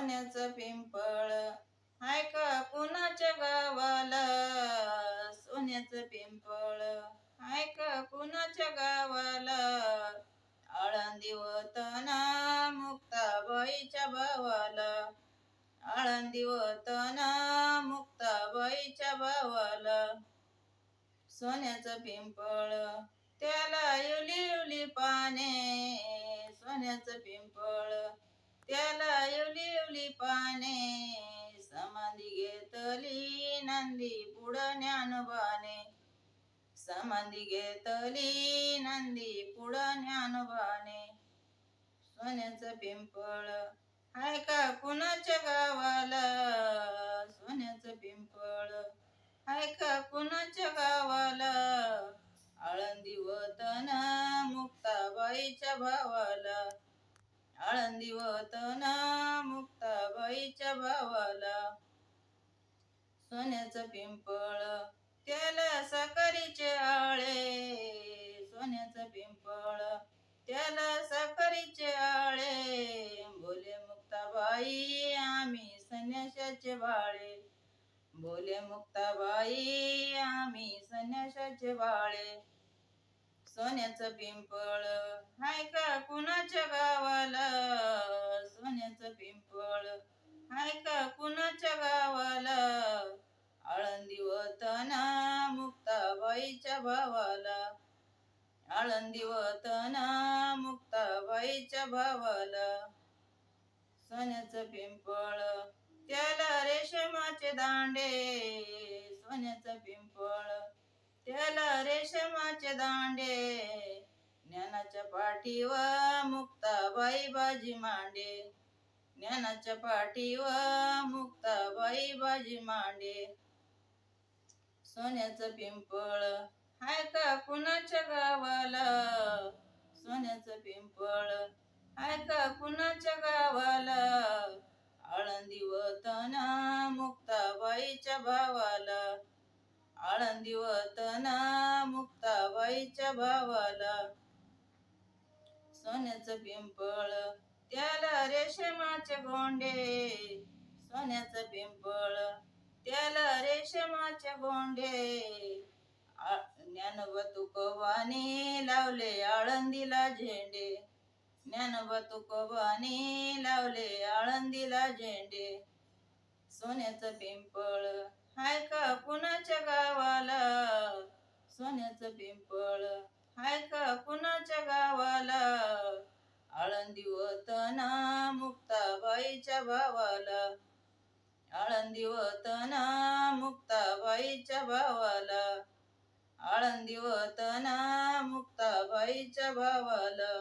सोन्याचं पिंपळ. हाय का कुणाच्या गावाला? सोन्याचं पिंपळ. हाय का कुणाच्या गावाला? आळंदी वतना मुक्ताबाईच्या भावाला. आळंदी वतना मुक्ताबाईच्या भावाला. सोन्याचं पिंपळ. त्याला युली युली पाने. सोन्याचं पिंपळ. त्याला युली नंदी पुढं ज्ञानोबाने समाधी घेतली नंदी पुढ ज्ञानोबाने सोन्याचं पिंपळ हाय का कुणाच्या गावाला सोन्याचं पिंपळ हाय का कुणाच्या गावाला आळंदी वतन मुक्ताबाईच्या भावाला आळंदी वतन मुक्ताबाईच्या भावाला सोन्याचं पिंपळ त्याला साखरीचे आळे. सोन्याचं पिंपळ त्याला साखरीचे आळे. बोले मुक्ताबाई आम्ही संन्याशाचे बाळे. बोले मुक्ताबाई आम्ही संन्याशाचे बाळे. सोन्याचं पिंपळ हाय का कुणाच्या गावाला? सोन्याचं पिंपळ हाय का कुणाच्या गावाला. आळंदी वतना मुक्ताबाईच्या भावाला. आळंदी वतना मुक्ताबाईच्या भावाला. सोन्याचं पिंपळ त्याला रेशमाचे दांडे. सोन्याचं पिंपळ त्याला रेशमाचे दांडे. ज्ञानाच्या पाठीवर मुक्ताबाई बाजी मांडे. ज्ञानाच्या पाठीवर मुक्ताबाई बाजी मांडे. सोन्याचं पिंपळ हाय का कुणाच्या गावाला? सोन्याचं पिंपळ हाय का कुणाच्या गावाला? आळंदी वतना मुक्ताबाईच्या भावाला. आळंदी वतना मुक्ताबाईच्या भावाला. सोन्याचं पिंपळ त्याला रेशमाचे गोंडे सोन्याचं पिंपळ. त्याला रेशमाचे गोंडे आ- ज्ञानोबा तुकोबाने लावले आळंदीला झेंडे. ज्ञानोबा तुकोबाने लावले आळंदीला झेंडे. सोन्याचं पिंपळ हाय का कुणाच्या गावाला? सोन्याचं पिंपळ मुक्ताबाईच्या भावाला। आळंदी वतना मुक्ताबाईच्या भावाला। आळंदी वतना मुक्ताबाईच्या भावाला।